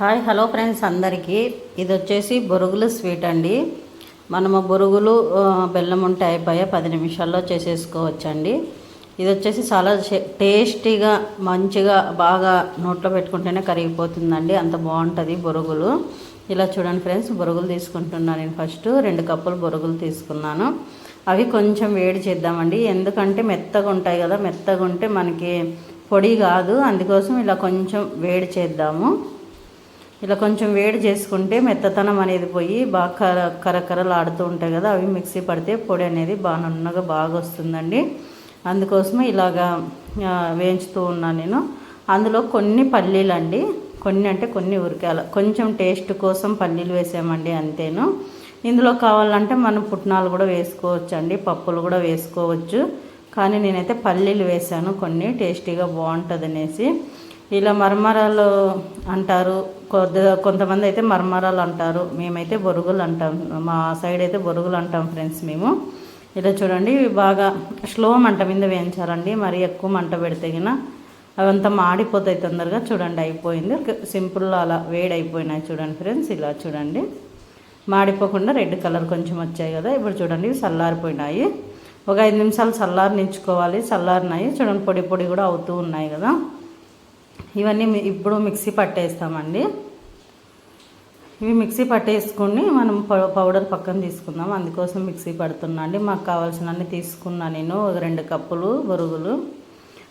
Hi hello friends అందరికీ. ఇది వచ్చేసి బొరుగులు స్వీట్ అండి. మనము బొరుగులు బెల్లం ఉంటే అయిపోయా పది నిమిషాల్లో చేసేసుకోవచ్చండి. ఇది వచ్చేసి చాలా టేస్టీగా మంచిగా బాగా నోట్లో పెట్టుకుంటేనే కరిగిపోతుందండి. అంత బాగుంటుంది బొరుగులు. ఇలా చూడండి ఫ్రెండ్స్ బొరుగులు తీసుకుంటున్నాను నేను ఫస్ట్. రెండు కప్పులు బొరుగులు తీసుకున్నాను. అవి కొంచెం వేడి చేద్దామండి. ఎందుకంటే మెత్తగా ఉంటాయి కదా మెత్తగా ఉంటే మనకి పొడి కాదు. అందుకోసం ఇలా కొంచెం వేడి చేద్దాము. ఇలా కొంచెం వేడి చేసుకుంటే మెత్తతనం అనేది పోయి బాగా కర కరకరలాడుతూ ఉంటాయి కదా అవి మిక్సీ పడితే పొడి అనేది బాగా నున్నగా బాగా వస్తుందండి. అందుకోసమే ఇలాగా వేయించుతూ ఉన్నాను నేను. అందులో కొన్ని పల్లీలు అండి కొన్ని అంటే కొన్ని ఉరికాయలు కొంచెం టేస్ట్ కోసం పల్లీలు వేసామండి అంతేను. ఇందులో కావాలంటే మనం పుట్నాలు కూడా వేసుకోవచ్చు అండి పప్పులు కూడా వేసుకోవచ్చు. కానీ నేనైతే పల్లీలు వేసాను కొన్ని టేస్టీగా బాగుంటుంది అనేసి ఇలా మరమరాలు అంటారు. కొద్దిగా కొంతమంది అయితే మరమరాలు అంటారు. మేమైతే బొరుగులు అంటాం. మా సైడ్ అయితే బొరుగులు అంటాం ఫ్రెండ్స్ మేము. ఇలా చూడండి బాగా స్లో మంట మీద వేయించాలండి. మరి ఎక్కువ మంట పెడితే గిన అవంతా మాడిపోతాయి తొందరగా. చూడండి అయిపోయింది. సింపుల్ అలా వేడి అయిపోయినాయి చూడండి ఫ్రెండ్స్. ఇలా చూడండి. మాడిపోకుండా రెడ్ కలర్ కొంచెం వచ్చాయి కదా. ఇప్పుడు చూడండి చల్లారిపోయినాయి. ఒక ఐదు నిమిషాలు చల్లారనించుకోవాలి చల్లారినాయి. చూడండి పొడి పొడి కూడా అవుతూ ఉన్నాయి కదా. ఇవన్నీ ఇప్పుడు మిక్సీ పట్టేస్తామండి. ఇవి మిక్సీ పట్టేసుకుని మనం పౌ- పౌడర్ పక్కన తీసుకుందాం. అందుకోసం మిక్సీ పడుతున్నా అండి. మాకు కావాల్సినన్ని తీసుకున్నా నేను. ఒక రెండు కప్పులు బొరుగులు.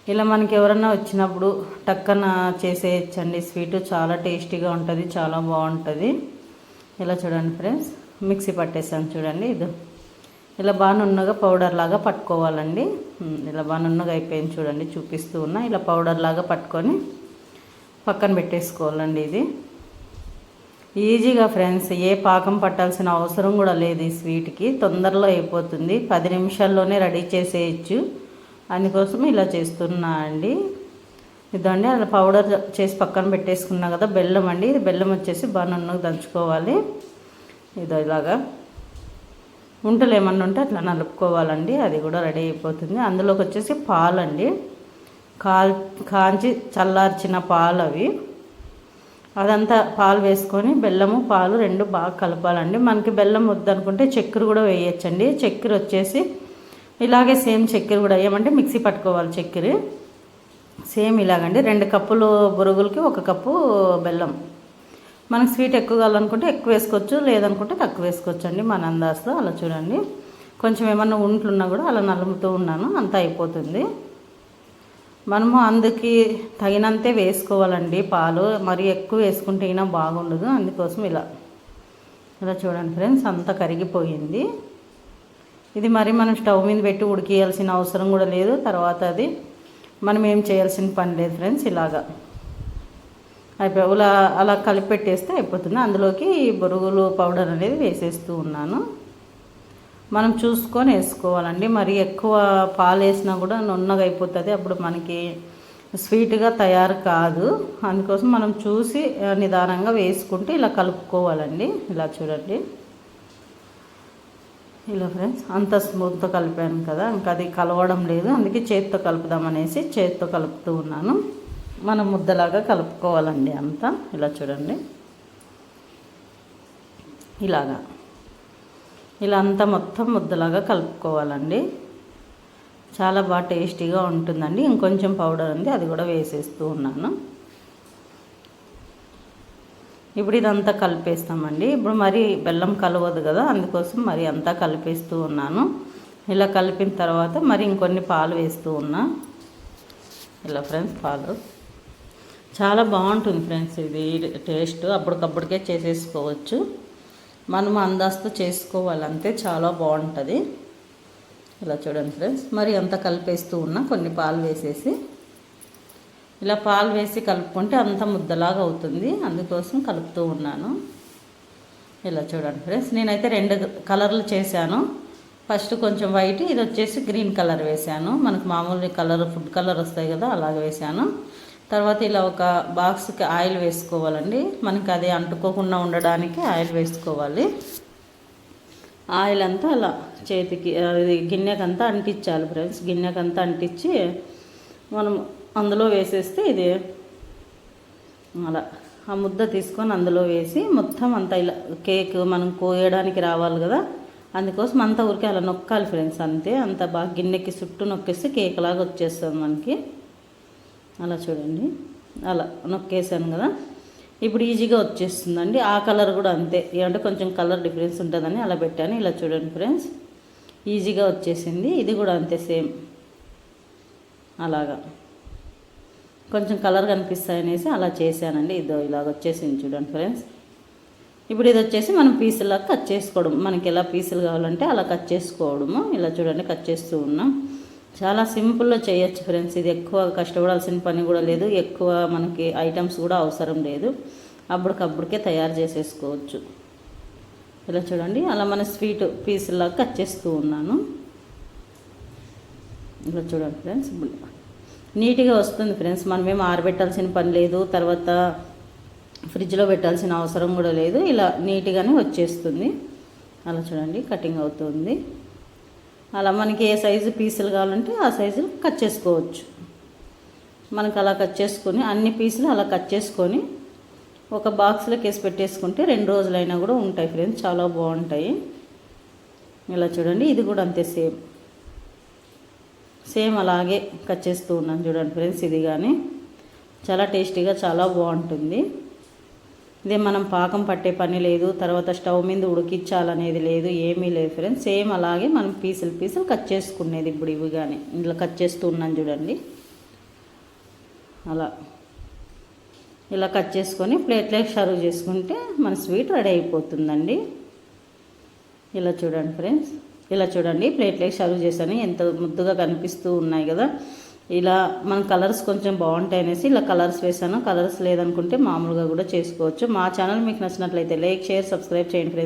ఇలా మనకి ఎవరన్నా వచ్చినప్పుడు టక్కన చేసేయచ్చండి. స్వీట్ చాలా టేస్టీగా ఉంటుంది చాలా బాగుంటుంది. ఇలా చూడండి ఫ్రెండ్స్. మిక్సీ పట్టేసాను చూడండి. ఇది ఇలా బాగా నున్నగా పౌడర్ లాగా పట్టుకోవాలండి. ఇలా బాగా నున్నగా అయిపోయింది చూడండి. చూపిస్తూ ఉన్నా. ఇలా పౌడర్ లాగా పట్టుకొని పక్కన పెట్టేసుకోవాలండి ఇది. ఈజీగా ఫ్రెండ్స్ ఏ పాకం పట్టాల్సిన అవసరం కూడా లేదు ఈ స్వీట్కి. తొందరలో అయిపోతుంది. పది నిమిషాల్లోనే రెడీ చేసేయచ్చు. అందుకోసం ఇలా చేస్తున్నా అండి. ఇదండి అలా పౌడర్ చేసి పక్కన పెట్టేసుకున్నా కదా బెల్లం అండి. ఇది బెల్లం వచ్చేసి బాగా దంచుకోవాలి. ఇదో ఇలాగా. ఉంటలు ఏమన్నా ఉంటే అట్లా నలుపుకోవాలండి. అది కూడా రెడీ అయిపోతుంది. అందులోకి వచ్చేసి పాలండి. కాల్ కాంచి చల్లార్చిన పాలు అవి అదంతా పాలు వేసుకొని బెల్లము పాలు రెండు బాగా కలపాలండి. మనకి బెల్లం వద్దనుకుంటే చక్కెర కూడా వేయచ్చండి. చక్కెర వచ్చేసి ఇలాగే సేమ్ చక్కెర కూడా వేయమంటే మిక్సీ పట్టుకోవాలి చక్కెర. సేమ్ ఇలాగండి. రెండు కప్పులు బొరుగులకి ఒక కప్పు బెల్లం. మనకి స్వీట్ ఎక్కువ కావాలనుకుంటే ఎక్కువ వేసుకోవచ్చు లేదనుకుంటే తక్కువ వేసుకోవచ్చు అండి మన అందాజులో అలా చూడండి. కొంచెం ఏమన్నా ఉంట్లున్నా కూడా అలా నలుముతూ ఉన్నాను. అంతా అయిపోతుంది. మనము అందుకి తగినంతే వేసుకోవాలండి పాలు. మరి ఎక్కువ వేసుకుంటే అయినా బాగుండదు. అందుకోసం ఇలా. ఇలా చూడండి ఫ్రెండ్స్ అంతా కరిగిపోయింది. ఇది మరి మనం స్టవ్ మీద పెట్టి ఉడికేయాల్సిన అవసరం కూడా లేదు. తర్వాత అది మనం ఏం చేయాల్సిన పని లేదు ఫ్రెండ్స్ ఇలాగా. అయిపోయి ఇలా అలా కలిపి పెట్టేస్తే అయిపోతుంది. అందులోకి ఈ బొరుగులు పౌడర్ అనేది వేసేస్తూ ఉన్నాను. మనం చూసుకొని వేసుకోవాలండి. మరి ఎక్కువ పాలు వేసినా కూడా నున్నగా అయిపోతుంది. అప్పుడు మనకి స్వీట్గా తయారు కాదు. అందుకోసం మనం చూసి నిదానంగా వేసుకుంటే ఇలా కలుపుకోవాలండి. ఇలా చూడండి. ఇలా ఫ్రెండ్స్ అంత స్మూత్తో కలిపాను కదా. ఇంకా అది కలవడం లేదు. అందుకే చేత్తో కలుపుదామనేసి చేత్తో కలుపుతూ ఉన్నాను. మనం ముద్దలాగా కలుపుకోవాలండి అంతా. ఇలా చూడండి. ఇలాగా. ఇలా అంతా మొత్తం ముద్దలాగా కలుపుకోవాలండి. చాలా బాగా టేస్టీగా ఉంటుందండి. ఇంకొంచెం పౌడర్ ఉంది అది కూడా వేసేస్తూ ఉన్నాను. ఇప్పుడు ఇదంతా కలిపేస్తామండి. ఇప్పుడు మరి బెల్లం కలవదు కదా అందుకోసం మరి అంతా కలిపేస్తూ ఉన్నాను. ఇలా కలిపిన తర్వాత మరి ఇంకొన్ని పాలు వేస్తూ ఉన్నా. ఇలా ఫ్రెండ్స్ పాలు. చాలా బాగుంటుంది ఫ్రెండ్స్ ఇది టేస్ట్. అప్పటికప్పటికే చేసేసుకోవచ్చు. మనం అందాస్తు చేసుకోవాలి. అంతే చాలా బాగుంటుంది. ఇలా చూడండి ఫ్రెండ్స్. మరి అంత కలిపేస్తూ ఉన్నా కొన్ని పాలు వేసేసి. ఇలా పాలు వేసి కలుపుకుంటే అంత ముద్దలాగా అవుతుంది. అందుకోసం కలుపుతూ ఉన్నాను. ఇలా చూడండి ఫ్రెండ్స్. నేనైతే రెండు కలర్లు చేశాను. ఫస్ట్ కొంచెం వైట్ ఇది వచ్చేసి గ్రీన్ కలర్ వేశాను. మనకు మామూలు కలర్ ఫుడ్ కలర్ వస్తాయి కదా అలాగే వేశాను. తర్వాత ఇలా ఒక బాక్స్కి ఆయిల్ వేసుకోవాలండి. మనకి అది అంటుకోకుండా ఉండడానికి ఆయిల్ వేసుకోవాలి. ఆయిల్ అంతా అలా చేతికి అది గిన్నెకంతా అంటించాలి ఫ్రెండ్స్. గిన్నెకంతా అంటించి మనం అందులో వేసేస్తే ఇది అలా ఆ ముద్ద తీసుకొని అందులో వేసి మొత్తం అంతా ఇలా కేక్ మనం కోయడానికి రావాలి కదా. అందుకోసం అంతా ఊరికే అలా నొక్కాలి ఫ్రెండ్స్ అంతే. అంత బాగా గిన్నెకి చుట్టూ నొక్కేస్తే కేక్ లాగా వచ్చేస్తుంది మనకి. అలా చూడండి. అలా నొక్కేసాను కదా. ఇప్పుడు ఈజీగా వచ్చేస్తుందండి. ఆ కలర్ కూడా అంతే. ఏమంటే కొంచెం కలర్ డిఫరెన్స్ ఉంటుందని అలా పెట్టాను. ఇలా చూడండి ఫ్రెండ్స్. ఈజీగా వచ్చేసింది. ఇది కూడా అంతే సేమ్. అలాగా. కొంచెం కలర్ కనిపిస్తాయనేసి అలా చేశానండి. ఇదో ఇలాగ వచ్చేసింది చూడండి ఫ్రెండ్స్. ఇప్పుడు ఇది వచ్చేసి మనం పీసులా కట్ చేసుకోవడం. మనకి ఎలా పీసులు కావాలంటే అలా కట్ చేసుకోవడము. ఇలా చూడండి కట్ చేస్తూ ఉన్నాం. చాలా సింపుల్గా చేయొచ్చు ఫ్రెండ్స్. ఇది ఎక్కువ కష్టపడాల్సిన పని కూడా లేదు. ఎక్కువ మనకి ఐటమ్స్ కూడా అవసరం లేదు. అప్పటికప్పుడికే తయారు చేసేసుకోవచ్చు. ఇలా చూడండి. అలా మన స్వీట్ పీసులాగా కట్ చేస్తూ ఉన్నాను. ఇలా చూడండి ఫ్రెండ్స్. నీట్గా వస్తుంది ఫ్రెండ్స్. మనమేం ఆరబెట్టాల్సిన పని లేదు. తర్వాత ఫ్రిడ్జ్లో పెట్టాల్సిన అవసరం కూడా లేదు. ఇలా నీట్గానే వచ్చేస్తుంది. అలా చూడండి. కటింగ్ అవుతుంది. అలా మనకి ఏ సైజు పీసులు కావాలంటే ఆ సైజు కట్ చేసుకోవచ్చు. మనకు అలా కట్ చేసుకొని అన్ని పీసులు అలా కట్ చేసుకొని ఒక బాక్స్లోకి వేసి పెట్టేసుకుంటే రెండు రోజులైనా కూడా ఉంటాయి ఫ్రెండ్స్ చాలా బాగుంటాయి. ఇలా చూడండి ఇది కూడా అంతే సేమ్. సేమ్ అలాగే కట్ చేస్తూ ఉన్నాను చూడండి ఫ్రెండ్స్ ఇది కానీ. చాలా టేస్టీగా చాలా బాగుంటుంది. ఇదే మనం పాకం పట్టే పని లేదు తర్వాత స్టవ్ మీద ఉడికించాలనేది లేదు ఏమీ లేదు ఫ్రెండ్స్ సేమ్ అలాగే మనం పీసులు పీసులు కట్ చేసుకునేది ఇప్పుడు ఇవి కానీ ఇంట్లో కట్ చేస్తూ ఉన్నాను చూడండి. అలా. ఇలా కట్ చేసుకొని ప్లేట్లోకి సర్వ్ చేసుకుంటే మన స్వీట్ రెడీ అయిపోతుందండి. ఇలా చూడండి ఫ్రెండ్స్ ఇలా చూడండి ప్లేట్లోకి సర్వ్ చేశాను. ఎంత ముద్దుగా కనిపిస్తూ ఉన్నాయి కదా. ఇలా మన కలర్స్ కొంచెం బాగుంటాయి అనేసి ఇలా కలర్స్ వేసాను కలర్స్ లేదనుకుంటే మామూలుగా కూడా చేసుకోవచ్చు. మా ఛానల్ మీకు నచ్చినట్లయితే లైక్ షేర్ సబ్స్క్రైబ్ చేయండి ఫ్రెండ్స్.